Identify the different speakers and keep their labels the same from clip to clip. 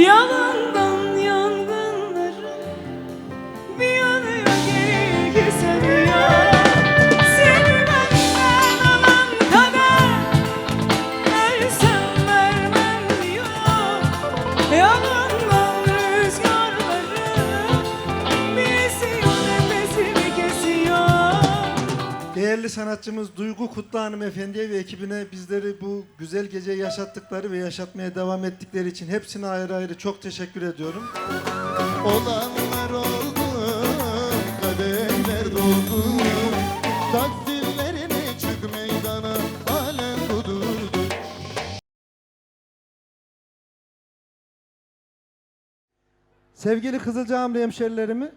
Speaker 1: Yalandan yangınları bir yanıyor geri keser değerli sanatçımız Duygu Kutlu Hanım Efendi'ye ve ekibine bizleri bu güzel geceyi yaşattıkları ve yaşatmaya devam ettikleri için hepsine ayrı ayrı çok teşekkür ediyorum.
Speaker 2: Olanlar oldu, kaderler doldu Takdirlerini çık meydana, alem kudurdu
Speaker 1: Sevgili Kızılcahamlı hemşerilerimi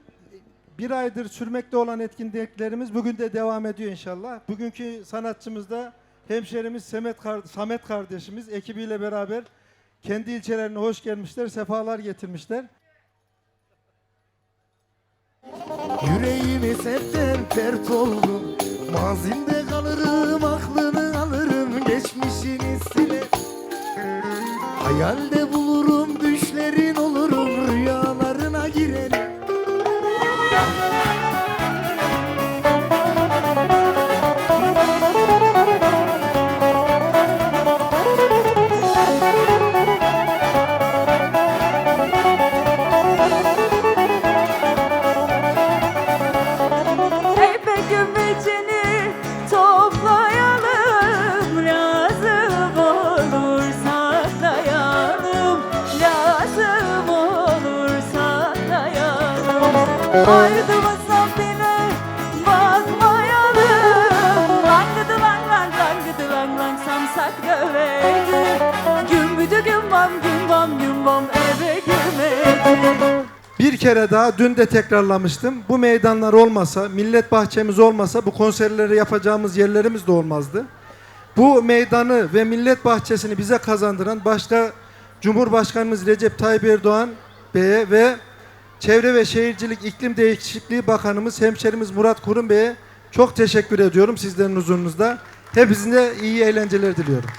Speaker 1: bir aydır sürmekte olan etkinliklerimiz bugün de devam ediyor inşallah. Bugünkü sanatçımız da hemşerimiz Samet, Samet kardeşimiz ekibiyle beraber kendi ilçelerine hoş gelmişler, sefalar getirmişler.
Speaker 2: Yüreğimiz hepten pert oldu Mazinde kalırım, aklını alırım Geçmişini siler Hayalde bulurum,
Speaker 3: Lazım olursa dayanım Ardımızdan bile bakmayalım Langıdı lang lang langıdı lang lang samsak döveydi Gümbüdü gümbam gümbam gümbam eve girmedi
Speaker 1: Bir kere daha dün de tekrarlamıştım. Bu meydanlar olmasa, millet bahçemiz olmasa bu konserleri yapacağımız yerlerimiz de olmazdı. Bu meydanı ve millet bahçesini bize kazandıran başta Cumhurbaşkanımız Recep Tayyip Erdoğan Bey'e ve Çevre ve Şehircilik İklim Değişikliği Bakanımız hemşerimiz Murat Kurum Bey'e çok teşekkür ediyorum sizlerin huzurunuzda. Hepinize iyi eğlenceler diliyorum.